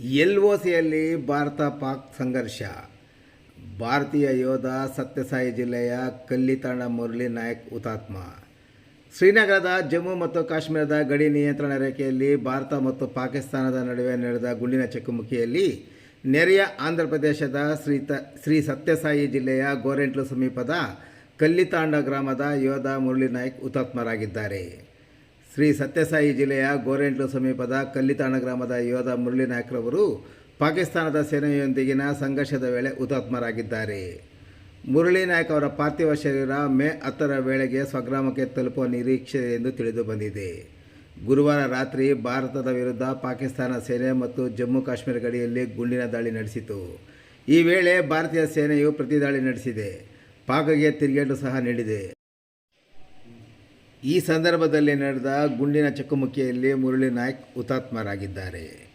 L O ಸಿಯಲ್ಲಿ ಭಾರತ ಪಾಕ್ ಸಂಘರ್ಷ. ಭಾರತೀಯ ಯೋಧ ಸತ್ಯಸಾಯಿ ಜಿಲ್ಲೆಯ ಕಲ್ಲಿತಾಣ ಮುರಳಿ ನಾಯಕ್ ಹುತಾತ್ಮ. ಶ್ರೀನಗರದ ಜಮ್ಮು ಮತ್ತು ಕಾಶ್ಮೀರದ ಗಡಿ ನಿಯಂತ್ರಣ ರೇಖೆಯಲ್ಲಿ ಭಾರತ ಮತ್ತು ಪಾಕಿಸ್ತಾನದ ನಡುವೆ ನಡೆದ ಗುಂಡಿನ ಚಕಮಕಿಯಲ್ಲಿ ನೆರೆಯ ಆಂಧ್ರ ಪ್ರದೇಶದ ಶ್ರೀ ತ, ಶ್ರೀ ಸತ್ಯಸಾಯಿ ಜಿಲ್ಲೆಯ ಗೋರೆಂಟ್ಲು ಸಮೀಪದ ಕಲ್ಲಿತಾಂಡ ಗ್ರಾಮದ ಯೋಧ ಮುರಳಿ ನಾಯಕ್ ಹುತಾತ್ಮರಾಗಿದ್ದಾರೆ. ಶ್ರೀ ಸತ್ಯಸಾಯಿ ಜಿಲ್ಲೆಯ ಗೋರೆಂಟ್ಲು ಸಮೀಪದ ಕಲ್ಲಿತಾಣ ಗ್ರಾಮದ ಯೋಧ ಮುರಳಿ ನಾಯ್ಕರವರು ಪಾಕಿಸ್ತಾನದ ಸೇನೆಯೊಂದಿಗಿನ ಸಂಘರ್ಷದ ವೇಳೆ ಹುತಾತ್ಮರಾಗಿದ್ದಾರೆ. ಮುರಳಿ ನಾಯ್ಕ ಅವರ ಪಾರ್ಥಿವ ಶರೀರ ಮೇ ಹತ್ತರ ವೇಳೆಗೆ ಸ್ವಗ್ರಾಮಕ್ಕೆ ತಲುಪುವ ನಿರೀಕ್ಷೆ ಎಂದು ತಿಳಿದು ಬಂದಿದೆ. ಗುರುವಾರ ರಾತ್ರಿ ಭಾರತದ ವಿರುದ್ಧ ಪಾಕಿಸ್ತಾನ ಸೇನೆ ಮತ್ತು ಜಮ್ಮು ಕಾಶ್ಮೀರ ಗಡಿಯಲ್ಲಿ ಗುಂಡಿನ ದಾಳಿ ನಡೆಸಿತು. ಈ ವೇಳೆ ಭಾರತೀಯ ಸೇನೆಯು ಪ್ರತಿದಾಳಿ ನಡೆಸಿದೆ. ಪಾಕ್ಗೆ ತಿರುಗೇಟು ಸಹ ನೀಡಿದೆ. ಈ ಸಂದರ್ಭದಲ್ಲಿ ನಡೆದ ಗುಂಡಿನ ಚಕಮಕಿಯಲ್ಲಿ ಮುರಳಿ ನಾಯ್ಕ್ ಹುತಾತ್ಮರಾಗಿದ್ದಾರೆ.